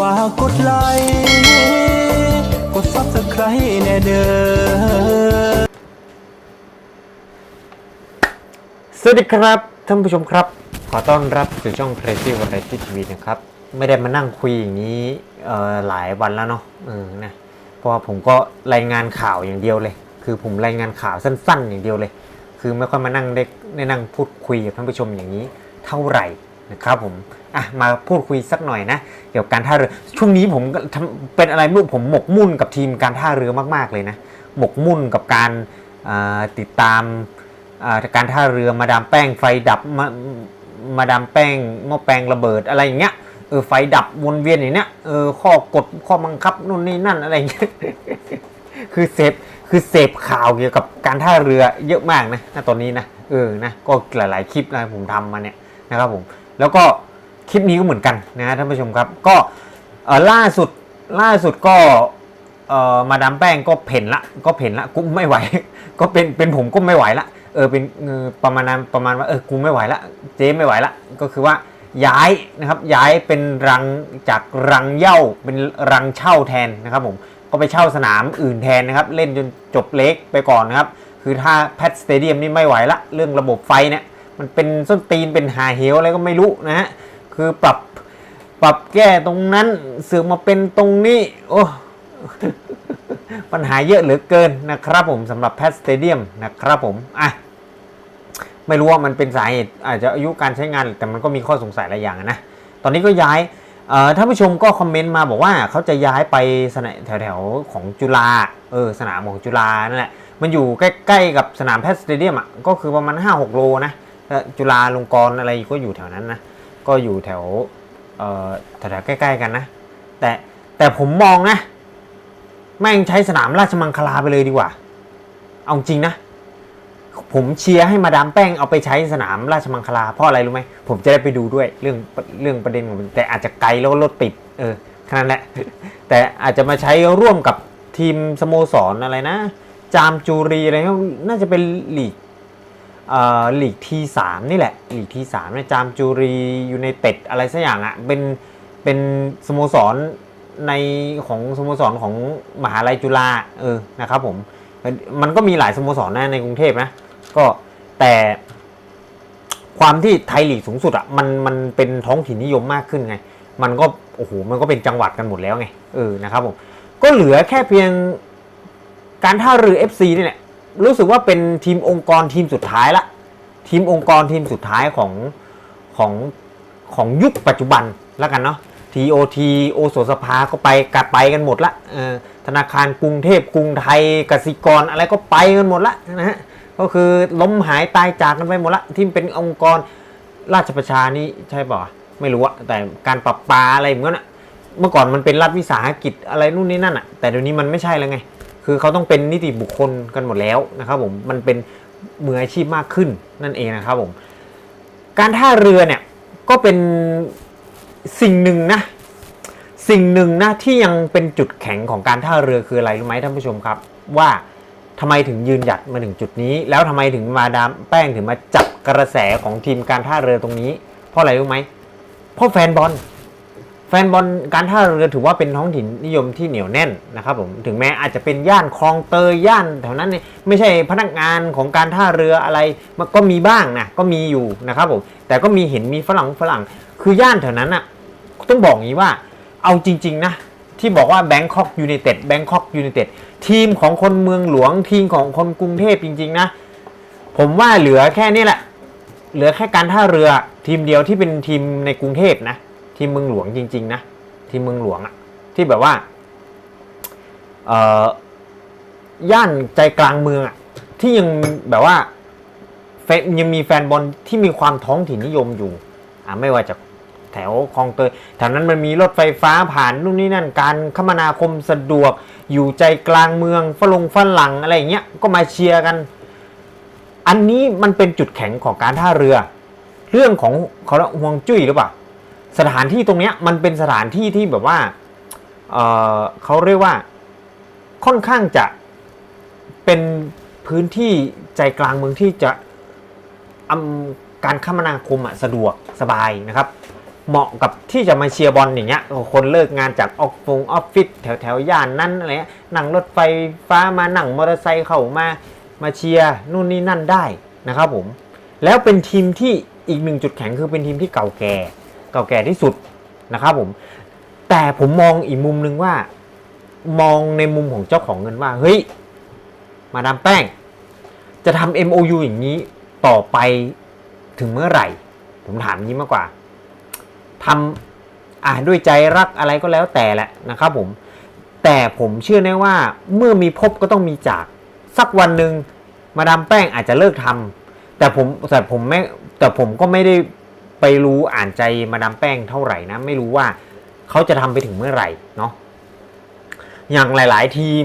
ฝากกดไลค์กดซับสไครต์แน่เด้อสวัสดีครับท่านผู้ชมครับ ขอต้อนรับสู่ช่อง Crazy Variety TV นะครับ ไม่ได้มานั่งคุยอย่างนี้หลายวันแล้วเนาะเออนะเพราะว่าผมก็รายงานข่าวอย่างเดียวเลย คือผมรายงานข่าวสั้น ๆ อย่างเดียวเลย คือไม่ค่อยมานั่งได้ได้นั่งพูดคุยกับท่านผู้ชมอย่างนี้ เท่าไหร่ นะครับผมอะมาพูดคุยสักหน่อยนะเกี่ยวกับการท่าเรือ ช่วงนี้ผมเป็นอะไรไม่รู้ผมหมกมุ่นกับทีมการท่าเรือมาก ๆ เลยนะหมกมุ่นกับการติดตามการท่าเรือมาดามแป้งไฟดับมามาดามแป้งหม้อแปลงระเบิดอะไรอย่างเงี้ยเออไฟดับวนเวียนอย่างเนี้ยเออข้อกฎข้อบังคับนู่นนี่นั่นอะไรอย่างเงี้ยคือเสพคือเสพข่าวเกี่ยวกับการท่าเรือเยอะมากนะตอนนี้นะเออนะก็หลาย ๆ คลิปนะผมทำมาเนี่ยนะครับผม แล้วก็คลิปนี้ก็เหมือนกันนะท่านผู้ชมครับ ก็ล่าสุดล่าสุดก็มาดามแป้งก็เพ่นละ ก็เพ่นละกูไม่ไหว ก็เป็นเป็นผมก็ไม่ไหวละเออเป็นประมาณนั้นประมาณว่าเออกูไม่ไหวละเจ๊ไม่ไหวละก็คือว่าย้ายนะครับย้ายเป็นรังจากรังเย้าเป็นรังเช่าแทนนะครับผมก็ไปเช่าสนามอื่นแทนนะครับ เล่นจนจบเล็กไปก่อนนะครับ คือถ้าแพทสเตเดียมนี่ไม่ไหวละ เรื่องระบบไฟเนี่ย มันเป็นส้นตีนเป็นหาเหวอะไรก็ไม่รู้นะฮะคือปรับปรับแก้ตรงนั้นเสือกมาเป็นตรงนี้ โอ้ปัญหาเยอะเหลือเกินนะครับผมสำหรับแพทสเตเดียมนะครับผมอะไม่รู้ว่ามันเป็นสาเหตุอาจจะอายุการใช้งานแต่มันก็มีข้อสงสัยหลายอย่างนะ ตอนนี้ก็ย้ายท่านผู้ชมก็คอมเมนต์มาบอกว่าเขาจะย้ายไปสนามแถวๆของจุฬาเออสนามของจุฬานั่นแหละมันอยู่ใกล้ๆกับสนามแพทสเตเดียมอะก็คือประมาณ5-6 โลนะ จุฬาลงกรณ์อะไรก็อยู่แถวนั้นนะ ก็อยู่แถวแถวใกล้ๆกันนะ แต่แต่ผมมองนะแม่งใช้สนามราชมังคลาไปเลยดีกว่า เอาจริงนะ ผมเชียร์ให้มาดามแป้งเอาไปใช้สนามราชมังคลาเพราะอะไรรู้ไหมผมจะได้ไปดูด้วยเรื่องเรื่องประเด็นของมันแต่อาจจะไกลแล้วรถติดเออแค่นั้นแหละ แต่อาจจะมาใช้ร่วมกับทีมสโมสรอะไรนะ จามจูรีอะไรน่าจะเป็นหลีก เอ่อลีกทีสามนี่แหละหลีกทีสามเนี่ยจามจูรียูไนเต็ดอะไรสักอย่างอะ่ะเป็นเป็นสโมสรในของสโมสรของมหาลัยจุฬาเออนะครับผมมันก็มีหลายสโมสรนะในกรุงเทพนะก็แต่ความที่ไทยลีกสูงสุดอะ่ะมันมันเป็นท้องถิ่นนิยมมากขึ้นไง มันก็โอ้โหมันก็เป็นจังหวัดกันหมดแล้วไงเออนะครับผมก็เหลือแค่เพียงการท่าเรือ FC นี่แหละ รู้สึกว่าเป็นทีมองค์กรทีมสุดท้ายละ ทีมองค์กรทีมสุดท้ายของของของยุคปัจจุบันแล้วกันเนาะ TOT โอโสสภาก็ไปกัดไปกันหมดละธนาคารกรุงเทพกรุงไทยกสิกรอะไรก็ไปกันหมดละนะฮะก็คือล้มหายตายจากกันไปหมดละที่เป็นองค์กรราชประชานี่ใช่ป่ะไม่รู้อะแต่การปรับปลาอะไรเหมือนกันอะเมื่อก่อนมันเป็นรัฐวิสาหกิจอะไรนู่นนี่นั่นอะแต่เดี๋ยวนี้มันไม่ใช่แล้วไง คือเขาต้องเป็นนิติบุคคลกันหมดแล้วนะครับผมมันเป็นมืออาชีพมากขึ้นนั่นเองนะครับผมการท่าเรือเนี่ยก็เป็นสิ่งหนึ่งนะสิ่งหนึ่งนะที่ยังเป็นจุดแข็งของการท่าเรือคืออะไรรู้ไหมท่านผู้ชมครับ ว่าทำไมถึงยืนหยัดมาถึงจุดนี้ แล้วทำไมถึงมาดามแป้งถึงมาจับกระแสของทีมการท่าเรือตรงนี้ เพราะอะไรรู้ไหมเพราะแฟนบอล ฟนบอลการท่าเรือถือว่าเป็นท้องถิ่นนิยมที่เหนียวแน่นนะครับผมถึงแม้อาจจะเป็นย่านคลองเตยย่านแถวนั้นเนี่ยไม่ใช่พนักงานของการท่าเรืออะไรมันก็มีบ้างนะก็มีอยู่นะครับผมแต่ก็มีเห็นมีฝรั่งฝรั่ง คือย่านแถวนั้นอะต้องบอกงี้ว่าเอาจริง ๆ นะ ที่บอกว่าแบงคอกยู n นเต็ดแบงคอกยู n นเต็ดทีมของคนเมืองหลวงทีมของคนกรุงเทพจริง ๆ นะ ผมว่าเหลือแค่นี้แหละ เหลือแค่การท่าเรือทีมเดียวที่เป็นทีมในกรุงเทพนะ ทีมเมืองหลวงจริง ๆ นะ ทีมเมืองหลวงอะที่แบบว่าเอ่อย่านใจกลางเมืองอะที่ยังแบบว่าแฟยังมีแฟนบอลที่มีความท้องถิ่นนิยมอยู่อ่าไม่ว่าจะแถวคลองเตยแถวนั้นมันมีรถไฟฟ้าผ่านนู่นนี่นั่นการคมนาคมสะดวก อยู่ใจกลางเมืองฝรั่งฝรั่งอะไรอย่างเงี้ยก็มาเชียร์กัน อันนี้มันเป็นจุดแข็งของการท่าเรือ เรื่องของเขาเรียกห่วงจุ้ยหรือเปล่า สถานที่ตรงเนี้ยมันเป็นสถานที่ที่แบบว่าเเขาเรียกว่าค่อนข้างจะเป็นพื้นที่ใจกลางเมืองที่จะอำการคมนาคมอะสะดวกสบายนะครับ เหมาะกับที่จะมาเชียร์บอลอย่างเงี้ยคนเลิกงานจากออฟฟงออฟฟิศแถวแถวย่านนั้นอะไรเงี้ยนั่งรถไฟฟ้ามานั่งมอเตอร์ไซค์เข้ามามาเชียร์นู่นนี่นั่นได้นะครับผม แล้วเป็นทีมที่อีกหนึ่งจุดแข็งคือเป็นทีมที่เก่าแก่ เก่าแก่ที่สุดนะครับผม แต่ผมมองอีกมุมหนึ่งว่า มองในมุมของเจ้าของเงินว่า เฮ้ย มาดามแป้ง จะทำ MOU อย่างนี้ต่อไปถึงเมื่อไหร่ ผมถามงนี้มากกว่าทำอ่าด้วยใจรักอะไรก็แล้วแต่แหละนะครับผม แต่ผมเชื่อแน่ว่าเมื่อมีพบก็ต้องมีจาก สักวันหนึ่งมาดามแป้งอาจจะเลิกทำแต่ผมแต่ผมไม่แต่ผมก็ไม่ได้ ไปรู้อ่านใจมาดามแป้งเท่าไหร่นะ ไม่รู้ว่าเขาจะทำไปถึงเมื่อไหร่เนาะอย่างหลาย ๆ ทีม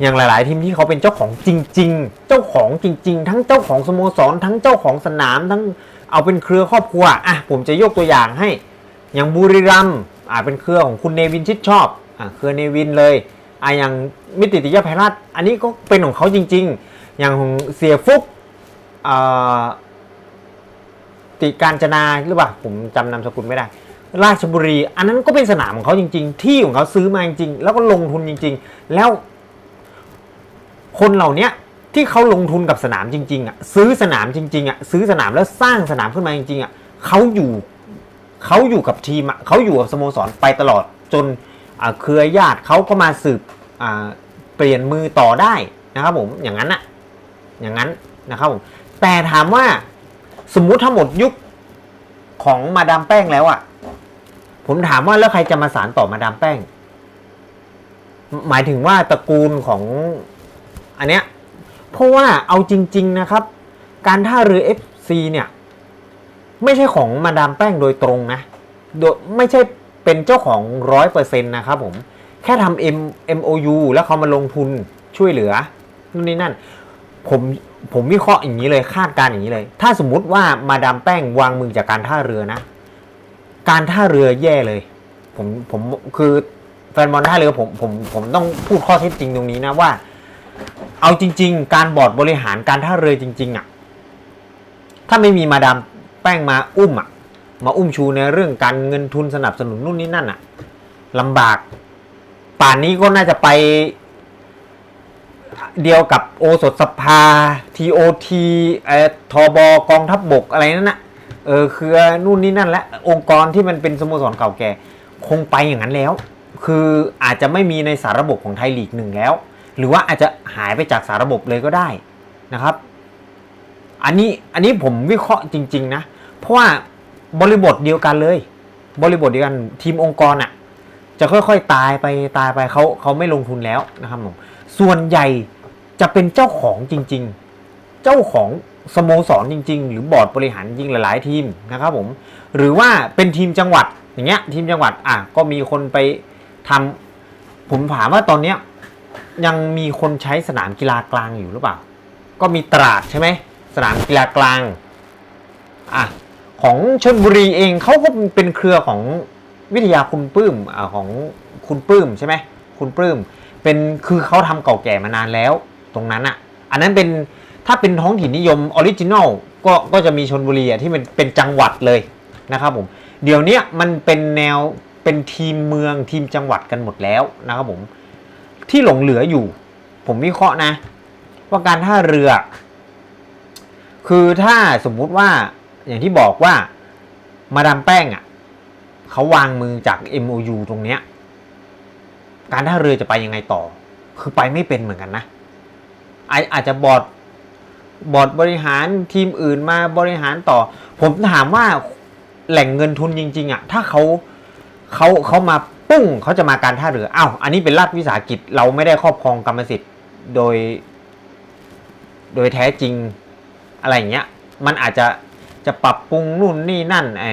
อย่างหลาย ๆ ทีมที่เขาเป็นเจ้าของจริง ๆ เจ้าของจริง ๆ ทั้งเจ้าของสโมสร ทั้งเจ้าของสนาม ทั้งเอาเป็นเครือครอบครัวอะผมจะยกตัวอย่างให้ อย่างบุรีรัมย์อะเป็นเครือของคุณเนวินชิดชอบอะเครือเนวินเลยอะอย่างมิติติยภัยรัฐอันนี้ก็เป็นของเขาจริง ๆ อย่างของเสียฟุกอ่า ติการจนาหรือเปล่าผมจำนามสกุลไม่ได้ ราชบุรี อันนั้นก็เป็นสนามของเขาจริง ๆ ที่ของเขาซื้อมาจริงๆแล้วก็ลงทุนจริง ๆ แล้ว คนเหล่าเนี้ยที่เขาลงทุนกับสนามจริง ๆอะซื้อสนามจริง ๆอะซื้อสนามแล้วสร้างสนามขึ้นมาจริงๆอะเขาอยู่เขาอยู่กับทีมอะเขาอยู่กับสโมสรไปตลอดจนอ่าเครือญาติเขาก็มาสืบอ่าเปลี่ยนมือต่อได้นะครับผมอย่างนั้นอะอย่างนั้นนะครับผมแต่ถามว่า สมมุติทั้งหมดยุคของมาดามแป้งแล้วอะ ผมถามว่าแล้วใครจะมาสารต่อมาดามแป้ง หมายถึงว่าตระกูลของอันเนี้ย เพราะว่าเอาจริง ๆนะครับ การท่าเรือ FC เนี่ย ไม่ใช่ของมาดามแป้งโดยตรงนะโดยไม่ใช่เป็นเจ้าของร้อยเปอร์เซ็นต์นะครับผม แค่ทำ M MOU แล้วเขามาลงทุนช่วยเหลือนู่นนี่นั่น ผมผมวิเคราะห์อย่างนี้เลยคาดการณ์อย่างนี้เลย ถ้าสมมุติว่ามาดามแป้งวางมือจากการท่าเรือนะ การท่าเรือแย่เลย ผมผมคือแฟนบอลท่าเรือผมผมผมต้องพูดข้อเท็จจริงตรงนี้นะว่า เอาจริง ๆ การบอร์ดบริหารการท่าเรือจริง ๆอะถ้าไม่มีมาดามแป้งมาอุ้มอะ มาอุ้มชูในเรื่องการเงินทุนสนับสนุนนู่นนี่นั่นอะลำบาก ป่านนี้ก็น่าจะไป เดียวกับโอสถสภา TOT เอ่อทบอกองทัพบบกอะไรนั่นนะเออคือนู่นนี่นั่นและองค์กรที่มันเป็นสโมสรเก่าแก่คงไปอย่างนั้นแล้ว คืออาจจะไม่มีในสารระบบของไทยลีกหนึ่งแล้ว หรือว่าอาจจะหายไปจากสารระบบเลยก็ได้นะครับ อันนี้อันนี้ผมวิเคราะห์จริง ๆ นะ เพราะว่าบริบทเดียวกันเลย บริบทเดียวกันทีมองค์กรอะ่ะ จะค่อยๆตายไปตายไปเขาเขาไม่ลงทุนแล้วนะครับผมส่วนใหญ่ จะเป็นเจ้าของจริง ๆ เจ้าของสโมสรจริง ๆ หรือบอร์ดบริหารจริงหลาย ๆ ทีมนะครับผม หรือว่าเป็นทีมจังหวัดอย่างเงี้ยทีมจังหวัดอะก็มีคนไปทำผมถามว่าตอนเนี้ยยังมีคนใช้สนามกีฬากลางอยู่หรือเปล่า ก็มีตราดใช่ไหมสนามกีฬากลางอะของชนบุรีเองเขาก็เป็นเครือของวิทยาคุณปลื้มอ่าของคุณปลื้มใช่ไหมคุณปลื้มเป็นคือเขาทำเก่าแก่มานานแล้ว ตรงนั้นอะ อันนั้นเป็นถ้าเป็นท้องถิ่นนิยมออริจินอลก็ก็จะมีชนบุรีอะที่มันเป็นจังหวัดเลยนะครับผมเดี๋ยวนี้มันเป็นแนวเป็นทีมเมืองทีมจังหวัดกันหมดแล้วนะครับผมที่หลงเหลืออยู่ ผมวิเคราะห์นะ ว่าการท่าเรือ คือถ้าสมมุติว่าอย่างที่บอกว่ามาดามแป้งอะเขาวางมือจาก MOU ตรงเนี้ยการท่าเรือจะไปยังไงต่อ คือไปไม่เป็นเหมือนกันนะ อาอาจจะบอร์ดบอร์ดบริหารทีมอื่นมาบริหารต่อ ผมถามว่าแหล่งเงินทุนจริง ๆอะถ้าเขาเขาเขามาปุ้งเขาจะมาการท่าเรืออ้าวอันนี้เป็นรัฐวิสาหกิจเราไม่ได้ครอบครองกรรมสิทธิ์โดย โดยแท้จริงอะไรอย่างเงี้ย มันอาจจะจะปรับปรุงนู่นนี่นั่นไอ้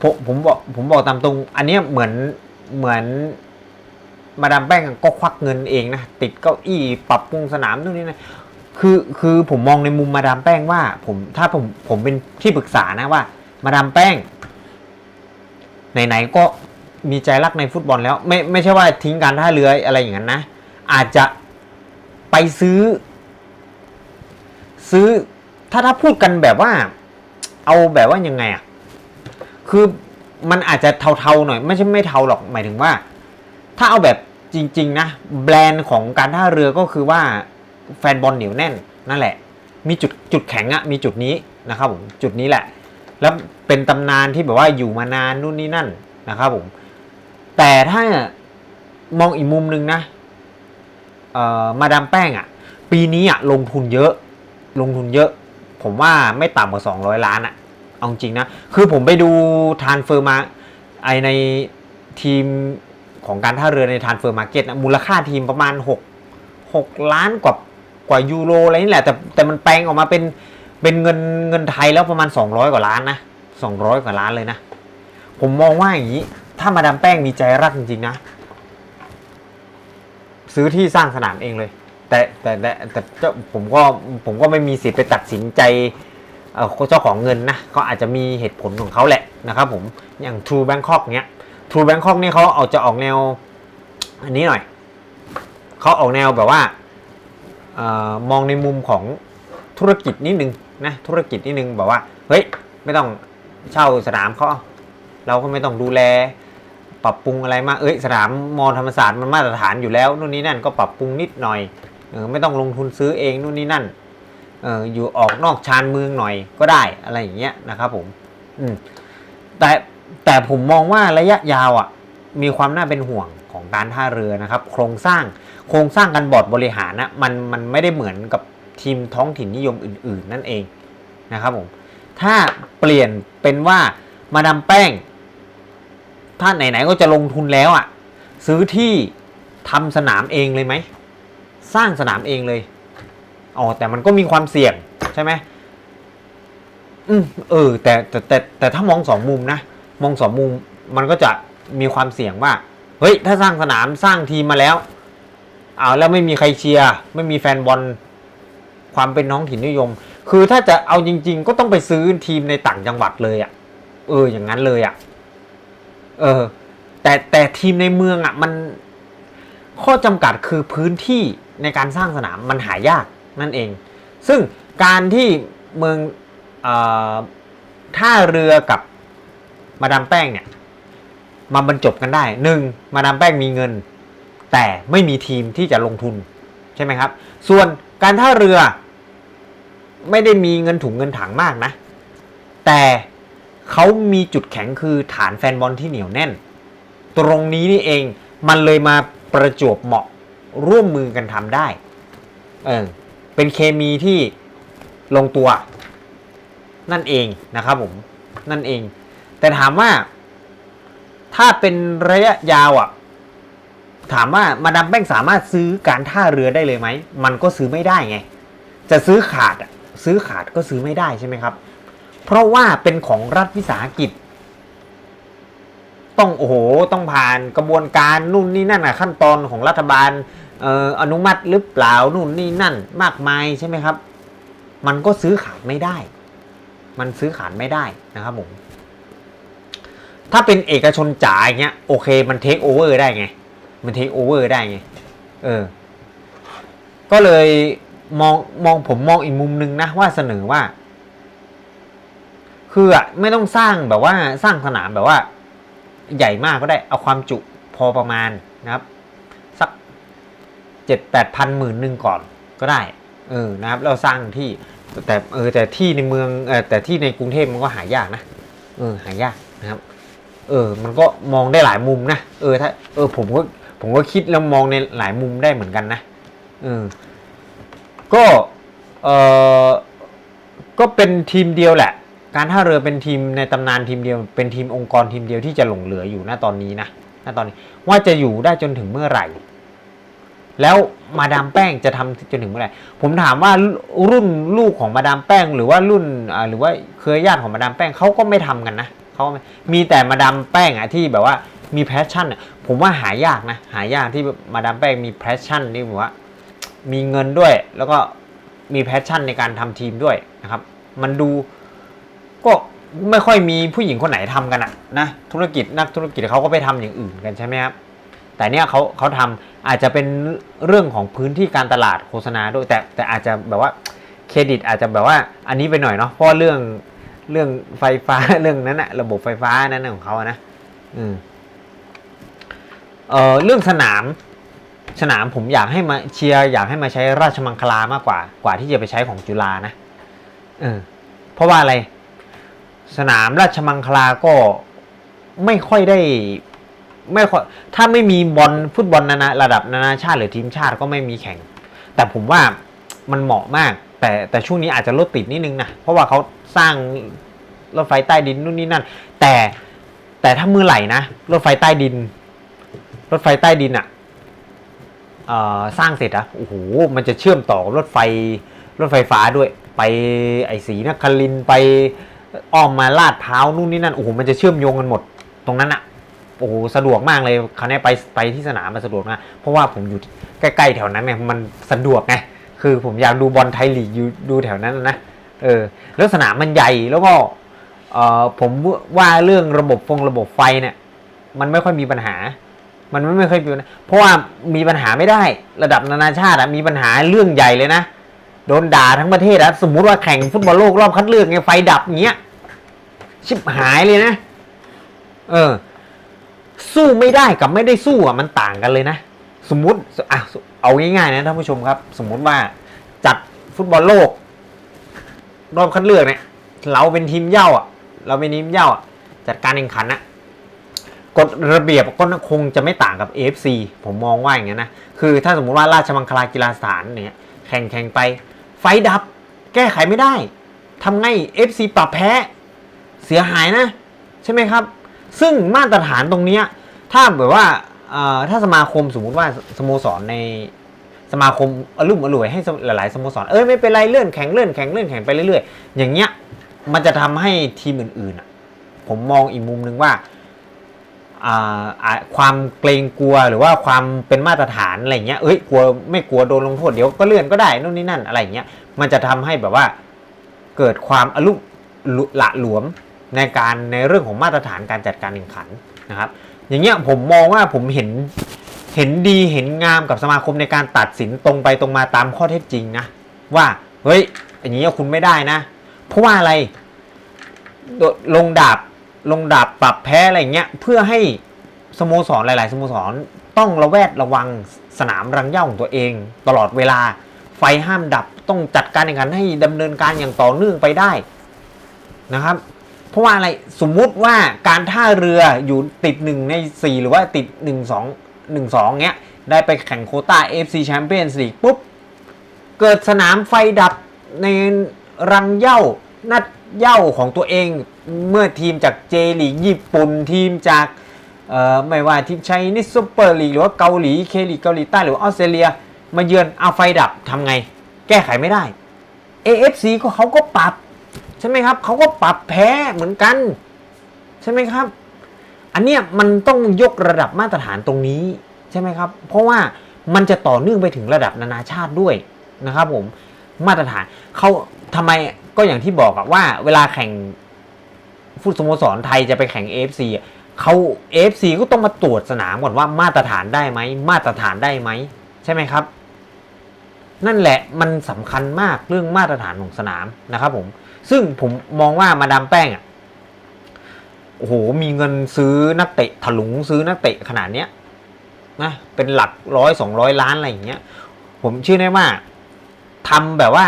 ผมผมบอกผมบอกตามตรง อันนี้เหมือนเหมือน มาดามแป้งก็ควักเงินเองนะติดเก้าอี้ปรับปรุงสนามนู่นนี่นะคือคือผมมองในมุมมาดามแป้งว่า ผมถ้าผมผมเป็นที่ปรึกษานะว่า มาดามแป้งไหนๆก็มีใจรักในฟุตบอลแล้ว ไม่ไม่ใช่ว่าทิ้งการท่าเรืออะไรอย่างนั้นนะ อาจจะไปซื้อ ซื้อถ้าถ้าพูดกันแบบว่า เอาแบบว่ายังไงอะคือมันอาจจะเทาๆหน่อย ไม่ใช่ไม่เทาหรอกหมายถึงว่า ถ้าเอาแบบจริง ๆ นะ แบรนด์ของการท่าเรือก็คือว่าแฟนบอลเหนียวแน่นนั่นแหละ มีจุดจุดแข็งอะมีจุดนี้นะครับผมจุดนี้แหละ แล้วเป็นตำนานที่แบบว่าอยู่มานานนู่นนี่นั่นนะครับผม แต่ถ้ามองอีกมุมหนึ่งนะเอ่อมาดามแป้งอะปีนี้อะลงทุนเยอะ ลงทุนเยอะ ผมว่าไม่ต่ำกว่า 200 ล้านอะเอาจริงนะ คือผมไปดูทานเฟอร์มาไอในทีม ของการท่าเรือในทานเฟอร์มาร์เก็ตมูลค่าทีมประมาณ 6 6 ล้านกว่ากว่ายูโรอะไรนี่แหละแต่แต่มันแปลงออกมาเป็นเป็นเงินเงินไทยแล้วประมาณ 200 กว่าล้านนะ 200 กว่าล้านเลยนะ ผมมองว่าอย่างนี้ ถ้ามาดามแป้งมีใจรักจริงๆนะ ซื้อที่สร้างสนามเองเลย แต่แต่แต่แต่ผมก็ผมก็ไม่มีสิทธิ์ไปตัดสินใจเอ่อเจ้าของเงินนะก็อาจจะมีเหตุผลของเขาแหละนะครับผมอย่าง True Bangkok เนี้ย True Bangkok นี่เขาเอาจะออกแนว อันนี้หน่อย เขาออกแนวแบบว่าออมองในมุมของธุรกิจนิดนึงนะธุรกิจนิดนึงแบบว่าเฮ้ยไม่ต้องเช่าสนามเขาเราก็ไม่ต้องดูแล ปรับปรุงอะไรมากเอ้ยสนามมอธรรมศาสตร์มันมาตรฐานอยู่แล้วนู่นนี่นั่นก็ปรับปรุงนิดหน่อยเออไม่ต้องลงทุนซื้อเองนู่นนี่นั่นเอออยู่ออกนอกชานเมืองหน่อยก็ได้อะไรอย่างเงี้ยนะครับผมอืมแต่ แต่ผมมองว่าระยะยาวอะมีความน่าเป็นห่วงของการท่าเรือนะครับ โครงสร้างโครงสร้างการบอร์ดบริหารนะมันมันไม่ได้เหมือนกับทีมท้องถิ่นนิยมอื่น ๆ นั่นเองนะครับผมถ้าเปลี่ยนเป็นว่ามาดามแป้ง ถ้าไหน ๆ ก็จะลงทุนแล้วอะ่ะ ซื้อที่ทำสนามเองเลยไหม สร้างสนามเองเลยอ๋อแต่มันก็มีความเสี่ยงใช่ไหมอืมเออแต่แต่แต่แต่ถ้ามองสองมุมนะ มองสองมุมมันก็จะมีความเสี่ยงว่า เฮ้ย ถ้าสร้างสนามสร้างทีมมาแล้วเอาแล้วไม่มีใครเชียร์ไม่มีแฟนบอลความเป็นน้องถิ่นนิยม คือถ้าจะเอาจริง ๆ ก็ต้องไปซื้อทีมในต่างจังหวัดเลยอะ่ะ เออ อย่างนั้นเลยอะ่ะ เออ แต่แต่ทีมในเมืองอะ่ะ มัน ข้อจำกัดคือพื้นที่ในการสร้างสนามมันหายากนั่นเอง ซึ่งการที่เมืองออท่าเรือกับ มาดามแป้งเนี่ยมาบรรจบกันได้หนึ่งมาดามแป้งมีเงิน แต่ไม่มีทีมที่จะลงทุนใช่ไหมครับ ส่วนการท่าเรือ ไม่ได้มีเงินถุงเงินถังมากนะ แต่เขามีจุดแข็งคือฐานแฟนบอลที่เหนียวแน่น ตรงนี้นี่เองมันเลยมาประจวบเหมาะร่วมมือกันทำได้เออเป็นเคมีที่ลงตัว นั่นเองนะครับผม นั่นเอง แต่ถามว่า ถ้าเป็นระยะยาวอะ ถามว่ามาดามแป้งสามารถซื้อการท่าเรือได้เลยไหม มันก็ซื้อไม่ได้ไง จะซื้อขาดอะซื้อขาดก็ซื้อไม่ได้ใช่ไหมครับ เพราะว่าเป็นของรัฐวิสาหกิจ ต้องโอ้โหต้องผ่านกระบวนการนู่นนี่นั่นอะขั้นตอนของรัฐบาลออนุมัติหรือเปล่านู่นนี่นั่นมากมายใช่ไหมครับ มันก็ซื้อขาดไม่ได้ มันซื้อขาดไม่ได้นะครับผม ถ้าเป็นเอกชนจ๋าอย่างเงี้ยโอเคมันเทคโอเวอร์ได้ไง มันเทคโอเวอร์ได้ไง เออ ก็เลยมองมองผมมองอีกมุมนึงนะว่าเสนอว่า คืออะไม่ต้องสร้างแบบว่าสร้างสนามแบบว่า ใหญ่มากก็ได้ เอาความจุพอประมาณนะครับ สักเจ็ดแปดพันหมื่นหนึ่งก่อนก็ได้ เออนะครับ เราสร้างที่ แต่เออแต่ที่ในเมืองเออแต่ที่ในกรุงเทพมันก็หายากนะเออหายากนะครับ เออ มันก็มองได้หลายมุมนะ เออ ถ้า เออ ผมก็ ผมก็คิดแล้วมองในหลายมุมได้เหมือนกันนะ เออ ก็ เออก็เป็นทีมเดียวแหละ การท่าเรือเป็นทีมในตำนานทีมเดียว เป็นทีมองค์กรทีมเดียวที่จะหลงเหลืออยู่ณตอนนี้นะ ณตอนนี้ ว่าจะอยู่ได้จนถึงเมื่อไหร่ แล้วมาดามแป้งจะทำจนถึงเมื่อไหร่ ผมถามว่ารุ่นลูกของมาดามแป้ง หรือว่ารุ่นหรือว่าเครือญาติของมาดามแป้งเขาก็ไม่ทำกันนะ เขามีแต่มาดามแป้งอะที่แบบว่ามีแพชชั่นอะผมว่าหายากนะ หายากที่มาดามแป้งมีแพชชั่นที่แบบว่า มีเงินด้วย แล้วก็มีแพชชั่นในการทำทีมด้วยนะครับ มันดูก็ไม่ค่อยมีผู้หญิงคนไหนทำกันอะนะธุรกิจนักธุรกิจเขาก็ไปทำอย่างอื่นกันใช่ไหมครับแต่เนี่ยเขาเขาทำอาจจะเป็นเรื่องของพื้นที่การตลาดโฆษณาด้วยแต่แต่อาจจะแบบว่าเครดิตอาจจะแบบว่าอันนี้ไปหน่อยเนาะเพราะเรื่อง เรื่องไฟฟ้าเรื่องนั้นอะระบบไฟฟ้านั้นของเขานะอืมเออเรื่องสนาม สนามผมอยากให้มาเชียร์อยากให้มาใช้ราชมังคลามากกว่า กว่าที่จะไปใช้ของจุฬานะเออเพราะว่าอะไร สนามราชมังคลาก็ไม่ค่อยได้ไม่ค่อยถ้าไม่มีบอลฟุตบอลนานาระดับนานาชาติหรือทีมชาติก็ไม่มีแข่ง แต่ผมว่ามันเหมาะมาก แต่แต่ช่วงนี้อาจจะรถติดนิดนึงนะ เพราะว่าเขาสร้างรถไฟใต้ดินนู่นนี่นั่น แต่แต่ถ้ามือไหลนะ รถไฟใต้ดิน รถไฟใต้ดินอะเอ่อสร้างเสร็จอะโอ้โหมันจะเชื่อมต่อกับรถไฟรถไฟฟ้าด้วย ไปไอสีนครินไปอ้อมมาลาดพร้านู่นนี่นั่นโอ้โหมันจะเชื่อมโยงกันหมด ตรงนั้นอะโอ้โหสะดวกมากเลยคราวนี้ไปไปที่สนามมันสะดวกมากเพราะว่าผมอยู่ใกล้ๆแถวนั้นเนี่ยมันสะดวกไง คือผมอยากดูบอลไทยลีกอยู่ดูแถวนั้นนะเออแล้วสนามมันใหญ่แล้วก็เออผมว่าเรื่องระบบฟงระบบไฟเนี่ยมันไม่ค่อยมีปัญหา มันไม่ไม่ค่อยมีปัญหาเพราะว่ามีปัญหาไม่ได้ระดับนานาชาติอะมีปัญหาเรื่องใหญ่เลยนะโดนด่าทั้งประเทศอะสมมุติว่าแข่งฟุตบอลโลกรอบคัดเลือกไงไฟดับเงี้ยชิบหายเลยนะ เออ สู้ไม่ได้กับไม่ได้สู้อะมันต่างกันเลยนะ สมมุติอะ เอาง่ายๆนะท่านผู้ชมครับ สมมุติว่าจัดฟุตบอลโลก รอบคัดเลือกเนี่ย เราเป็นทีมเย้าอะ เราเป็นทีมเย้าอะจัดการแข่งขันอะกฎระเบียบก็คงจะไม่ต่างกับ AFC ผมมองว่าอย่างนี้นนะ คือถ้าสมมุติว่าราชมังคลากีฬาสถานเนี่ยแข่งแข่งไป ไฟดับ แก้ไขไม่ได้ทำไง FC ปรับแพ้เสียหายนะ ใช่ไหมครับ ซึ่งมาตรฐานตรงนี้ถ้าแบบว่า อ่อถ้าสมาคมสมมุติว่าสโมสรในสมาคมอรุ่มอร่วยให้หลายๆสโมสรเอ้ยไม่เป็นไรเลื่อนแข่งเลื่อนแข่งเลื่อนแข่งไปเรื่อยๆ อย่างเงี้ยมันจะทำให้ทีมอื่นๆอะผมมองอีกมุมหนึ่งว่าความเกรงกลัวหรือว่าความเป็นมาตรฐานอะไรเงี้ยเอ้ยกลัวไม่กลัวโดนลงโทษเดี๋ยวก็เลื่อนก็ได้นู่นนี่นั่นอะไรเงี้ยมันจะทำให้แบบว่าเกิดความอารมละหลวมในการในเรื่องของมาตรฐานการจัดการแข่งขันนะครับ อย่างเงี้ยผมมองว่าผมเห็นเห็นดีเห็นงามกับสมาคมในการตัดสินตรงไปตรงมาตามข้อเท็จจริงนะว่าเฮ้ยอย่างนี้คุณไม่ได้นะ เพราะว่าอะไรโดลงดาบลงดาบปรับแพ้อะไรเงี้ยเพื่อให้สโมสรหลาย ๆ สโมสรต้องระแวดระวังสนามรังเย้าของตัวเอง ตลอดเวลาไฟห้ามดับต้องจัดการแข่งขันให้ดำเนินการอย่างต่อเนื่องไปได้นะครับ เพราะว่าอะไรสมมุติว่าการท่าเรืออยู่ติดหนึ่งในสี่หรือว่าติดหนึ่งสองหนึ่งสองเงี้ยได้ไปแข่งโคต้า FC Champions League ปุ๊บ เกิดสนามไฟดับในรังเย้านัดเย้าของตัวเองเมื่อทีมจากเจลีกญี่ปุ่นทีมจากไม่ว่าทีมไชนีสซูเปอร์ลีกหรือว่าเกาหลีเคลีกเกาหลีใต้หรือออสเตรเลีย มาเยือนเอาไฟดับทำไง แก้ไขไม่ได้ AFC ก็เขาก็ปรับ ใช่ไหมครับเขาก็ปรับแพ้เหมือนกัน ใช่ไหมครับ อันเนี้ยมันต้องยกระดับมาตรฐานตรงนี้ใช่ไหมครับ เพราะว่ามันจะต่อเนื่องไปถึงระดับนานาชาติด้วยนะครับ ผมมาตรฐานเขาทำไมก็อย่างที่บอกอะว่า เวลาแข่งฟุตสโมสรไทยจะไปแข่ง AFC อะเขา AFC ก็ต้องมาตรวจสนามก่อนว่ามาตรฐานได้ไหมมาตรฐานได้ไหมใช่ไหมครับ นั่นแหละมันสำคัญมากเรื่องมาตรฐานของสนามนะครับผม ซึ่งผมมองว่ามาดามแป้งอะโอ้โหมีเงินซื้อนักเตะถลุงซื้อนักเตะขนาดเนี้ยนะเป็นหลักร้อยสองร้อยล้านอะไรอย่างเงี้ย ผมเชื่อได้ว่าทำแบบว่า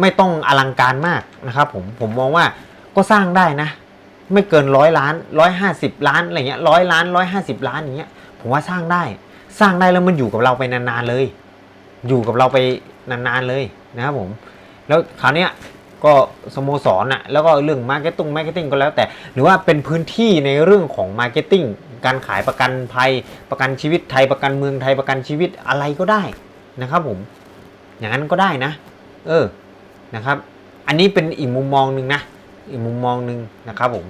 ไม่ต้องอลังการมากนะครับผมผมมองว่าก็สร้างได้นะ ไม่เกินร้อยล้านร้อยห้าสิบล้านอะไรเงี้ยร้อยล้านร้อยห้าสิบล้านอย่างเงี้ย ผมว่าสร้างได้ สร้างได้แล้วมันอยู่กับเราไปนานๆเลย อยู่กับเราไปนานๆเลยนะครับผม แล้วคราวนี้ก็สโมสรน่ะแล้วก็เรื่องมาร์เก็ตติ้งมาร์เก็ตติ้งก็แล้วแต่ หรือว่าเป็นพื้นที่ในเรื่องของมาร์เก็ตติ้งการขายประกันภัยประกันชีวิตไทยประกันเมืองไทยประกันชีวิตอะไรก็ได้นะครับผม อย่างนั้นก็ได้นะ เออนะครับ อันนี้เป็นอีกมุมมองหนึ่งนะอีกมุมมองหนึ่งนะครับผม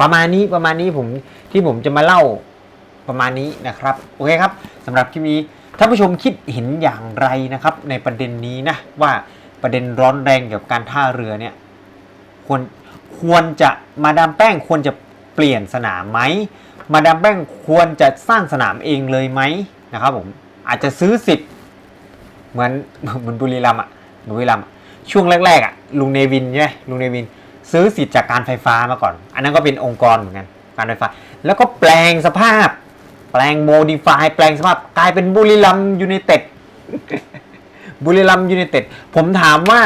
ประมาณนี้ประมาณนี้ผมที่ผมจะมาเล่าประมาณนี้นะครับ โอเคครับสำหรับคลิปนี้ ท่านผู้ชมคิดเห็นอย่างไรนะครับ ในประเด็นนี้นะว่าประเด็นร้อนแรงเกี่ยวกับการท่าเรือเนี่ยควรควรจะมาดามแป้งควรจะเปลี่ยนสนามไหมมาดามแป้งควรจะสร้างสนามเองเลยไหมนะครับผมอาจจะซื้อสิทธิ์เหมือนเหมือนบุรีรัมย์อะบุรีรัมย์ช่วงแรกๆอะลุงเนวินใช่ไหมลุงเนวินซื้อสิทธิ์จากการไฟฟ้ามาก่อน อันนั้นก็เป็นองค์กรเหมือนกันการไฟฟ้า แล้วก็แปลงสภาพ แปลงโมดิฟายแปลงสภาพกลายเป็นบุรีรัมยูไนเต็ดบุรีรัมยูไนเต็ดผมถามว่า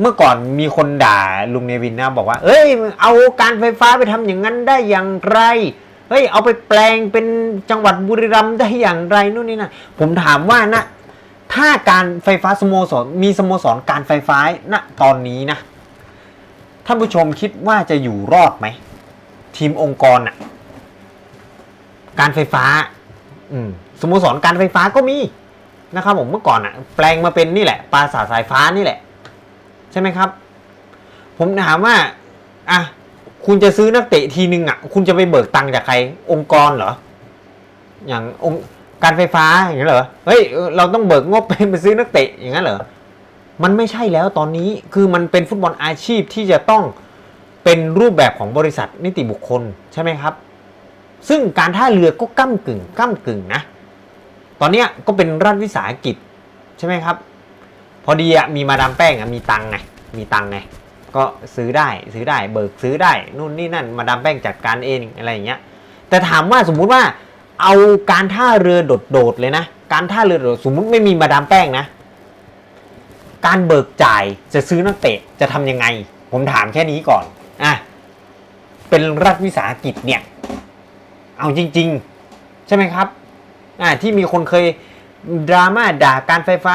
เมื่อก่อนมีคนด่าลุงเนวินนะบอกว่า เอ้ย เอาการไฟฟ้าไปทำอย่างนั้นได้อย่างไร เฮ้ย เอาไปแปลงเป็นจังหวัดบุรีรัมย์ได้อย่างไรนู่นนี่นะผมถามว่านะ ถ้าการไฟฟ้าสโมสรมีสโมสรการไฟฟ้าณตอนนี้นะท่านผู้ชมคิดว่าจะอยู่รอดไหม ทีมองค์กรอะ การไฟฟ้า อืมสโมสรการไฟฟ้าก็มีนะครับผมเมื่อก่อนอะแปลงมาเป็นนี่แหละปราสาทสายฟ้านี่แหละ ใช่ไหมครับ ผมถามว่าอะคุณจะซื้อนักเตะทีนึงอะคุณจะไปเบิกตังค์จากใคร องค์กรเหรอ อย่างองค์การไฟฟ้าอย่างนั้นเหรอเฮ้ยเออเราต้องเบิกงบไปไปซื้อนักเตะอย่างนั้นเหรอมันไม่ใช่แล้วตอนนี้คือมันเป็นฟุตบอลอาชีพที่จะต้องเป็นรูปแบบของบริษัทนิติบุคคลใช่ไหมครับ ซึ่งการท่าเรือก็ก้ากึ่งก้ากึ่งนะ ตอนเนี้ยก็เป็นรัฐวิสาหกิจใช่ไหมครับ พอดีอะมีมาดามแป้งอะมีตังไง มีตังไง ก็ซื้อได้ซื้อได้เบิกซื้อได้นู่นนี่นั่นมาดามแป้งจัดการเองอะไรอย่างเงี้ย แต่ถามว่าสมมุติว่าเอาการท่าเรือโดดๆเลยนะ การท่าเรือโดดสมมุติไม่มีมาดามแป้งนะ การเบิกจ่ายจะซื้อนักเตะจะทำยังไง ผมถามแค่นี้ก่อนอะเป็นรัฐวิสาหกิจเนี่ย เอาจริง ๆ ใช่ไหมครับอ่าที่มีคนเคยดราม่าด่าการไฟฟ้า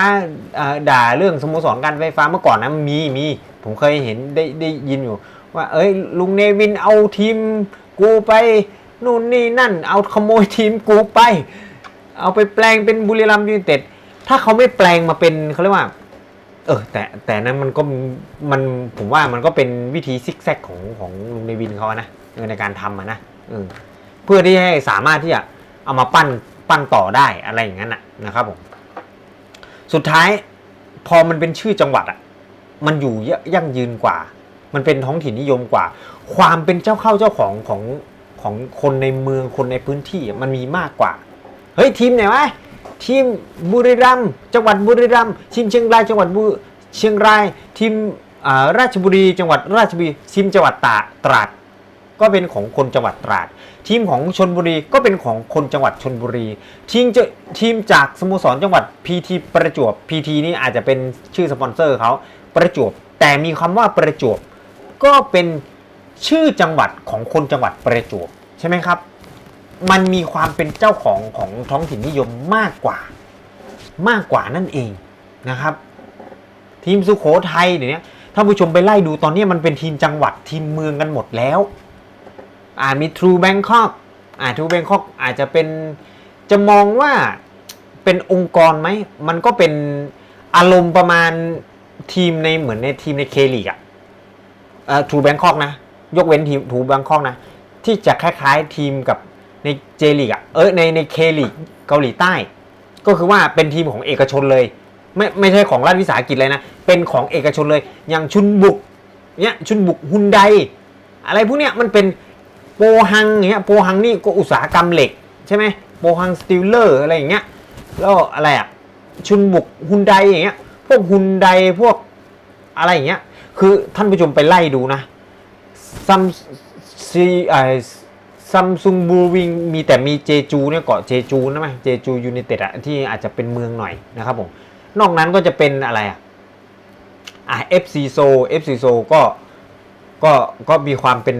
ด่าเรื่องสโมสรการไฟฟ้าเมื่อก่อนนะมีมีผมเคยเห็นได้ได้ยินอยู่ ว่า เอ้ยลุงเนวินเอาทีมกูไปนู่นนี่นั่น เอาขโมยทีมกูไป เอาไปแปลงเป็นบุรีรัมย์ยูไนเต็ดถ้าเขาไม่แปลงมาเป็นเขาเรียกว่า เออ แต่แต่นั้นมันก็มันผมว่ามันก็เป็นวิธีซิกแซกของของลุงเนวินเขานะในการทำอะนะเออ เพื่อที่ให้สามารถที่จะเอามาปั้นปั้นต่อได้อะไรอย่างนั้นนะนะครับผมสุดท้ายพอมันเป็นชื่อจังหวัดอะมันอยู่ยั่งยืนกว่า มันเป็นท้องถิ่นนิยมกว่า ความเป็นเจ้าเข้าเจ้าของของของคนในเมืองคนในพื้นที่อะมันมีมากกว่า เฮ้ยทีมไหนวะทีมบุรีรัมย์จังหวัดบุรีรัมย์ทีมเชียงรายจังหวัดบุเชียงรายทีมอ่าราชบุรีจังหวัดราชบุรีทีมจังหวัดตราตราด ก็เป็นของคนจังหวัดตราด ทีมของชนบุรีก็เป็นของคนจังหวัดชนบุรี ทีมจะทีมจากสโมสรจังหวัด PT ประจวบ PT นี่อาจจะเป็นชื่อสปอนเซอร์เขาประจวบ แต่มีคำว่าประจวบ ก็เป็นชื่อจังหวัดของคนจังหวัดประจวบใช่ไหมครับ มันมีความเป็นเจ้าของของท้องถิ่นนิยมมากกว่า มากกว่านั่นเองนะครับ ทีมสุโขทัยเดี๋ยวนี้ถ้านผู้ชมไปไล่ดูตอนนี้มันเป็นทีมจังหวัดทีมเมืองกันหมดแล้ว อ่ามี True Bangkok อ่า True Bangkok อาจจะเป็นจะมองว่าเป็นองค์กรไหม มันก็เป็นอารมณ์ประมาณทีมในเหมือนในทีมในเคลีกอะอ่า True Bangkok นะ ยกเว้นทีม True Bangkok นะ ที่จะคล้ายๆทีมกับในเจลีกอะเออในในเคลีกเกาหลีใต้ ก็คือว่าเป็นทีมของเอกชนเลย ไม่ไม่ใช่ของรัฐวิสาหกิจเลยนะ เป็นของเอกชนเลย อย่างชุนบุกเนี่ยชุนบุกฮุนไดอะไรพวกเนี้ยมันเป็น ปฮังเนี้ยโปฮังนี่ก็อุตสาหกรรมเหล็กใช่ไหมโปฮังสตีลเลอร์อะไรอย่างเงี้ยแล้วอะไรอะชุนบุกฮุนไดอย่างเงี้ยพวกฮุนไดพวกอะไรอย่างเงี้ยคือท่านผู้ชมไปไล่ดูนะซัมซีไอซัมซุงบูวิงมีแต่มีเจจูเนี่ยเกาะเจจูนะไหมเจจูยูไนเต็ดอะที่อาจจะเป็นเมืองหน่อยนะครับผมนอกนั้นก็จะเป็นอะไรอะอะ FC โซ FC โซก็ ก็ก็มีความเป็น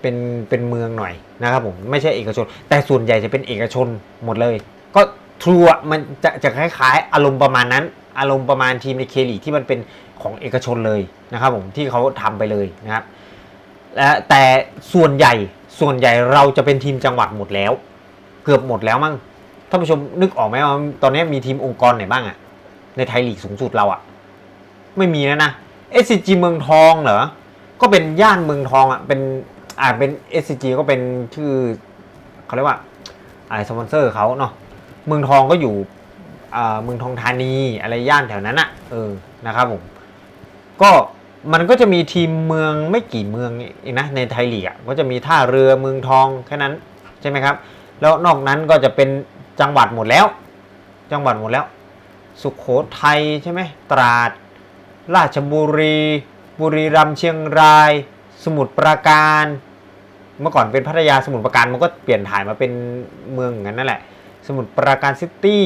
เป็นเป็นเมืองหน่อยนะครับผมไม่ใช่เอกชน แต่ส่วนใหญ่จะเป็นเอกชนหมดเลย ก็ทรูอะมันจะจะคล้ายๆ อารมณ์ประมาณนั้น อารมณ์ประมาณทีมในเคลีที่มันเป็นของเอกชนเลยนะครับผมที่เขาทำไปเลยนะครับและแต่ส่วนใหญ่ส่วนใหญ่เราจะเป็นทีมจังหวัดหมดแล้ว เกือบหมดแล้วมั้งท่านผู้ชมนึกออกไหมว่าตอนนี้มีทีมองค์กรไหนบ้างอะในไทยลีกสูงสุดเราอะไม่มีแล้วนะ SCG เมืองทองเหรอ ก็เป็นย่านเมืองทองอะเป็นอ่าเป็น SCG ก็เป็นชื่อเขาเรียกว่าอะไรสปอนเซอร์เขาเนาะเมืองทองก็อยู่อ่าเมืองทองธานีอะไรย่านแถวนั้นอะเออนะครับผมก็มันก็จะมีทีมเมืองไม่กี่เมืองเองนะในไทยลีกอะก็จะมีท่าเรือเมืองทองแค่นั้นใช่ไหมครับ แล้วนอกนั้นก็จะเป็นจังหวัดหมดแล้ว จังหวัดหมดแล้ว สุขโขทัยใช่ไหมตราด ราชบุรี บุรีรัมย์เชียงราย สมุทรปราการ เมื่อก่อนเป็นพัทยาสมุทรปราการมันก็เปลี่ยนถ่ายมาเป็นเมืองอย่างนั้นนั่นแหละ สมุทรปราการซิตี้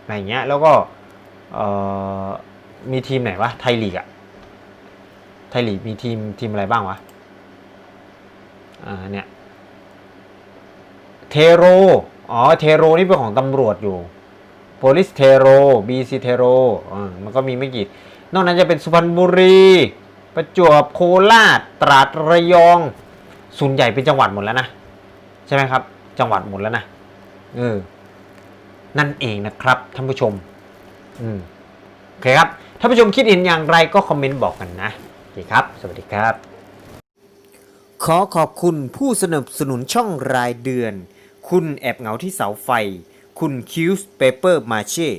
อะไรเงี้ยแล้วก็มีทีมไหนวะไทยลีกอะไทยลีกมีทีมทีมอะไรบ้างวะอ่าเนี่ยเทโรอ๋อเทโรนี่เป็นของตำรวจอยู่ police เทโร BC เทโรมันก็มีไม่กี่ นอกนั้นจะเป็นสุพรรณบุรี ประจวบโคราชตราดระยองส่วนใหญ่เป็นจังหวัดหมดแล้วนะ ใช่ไหมครับ จังหวัดหมดแล้วนะเออนั่นเองนะครับท่านผู้ชม อืมโอเคครับท่านผู้ชมคิดเห็นอย่างไรก็คอมเมนต์บอกกันนะโอเคครับ สวัสดีครับ ขอขอบคุณผู้สนับสนุนช่องรายเดือน คุณแอบเหงาที่เสาไฟ คุณคิวส์เปเปอร์มาเช่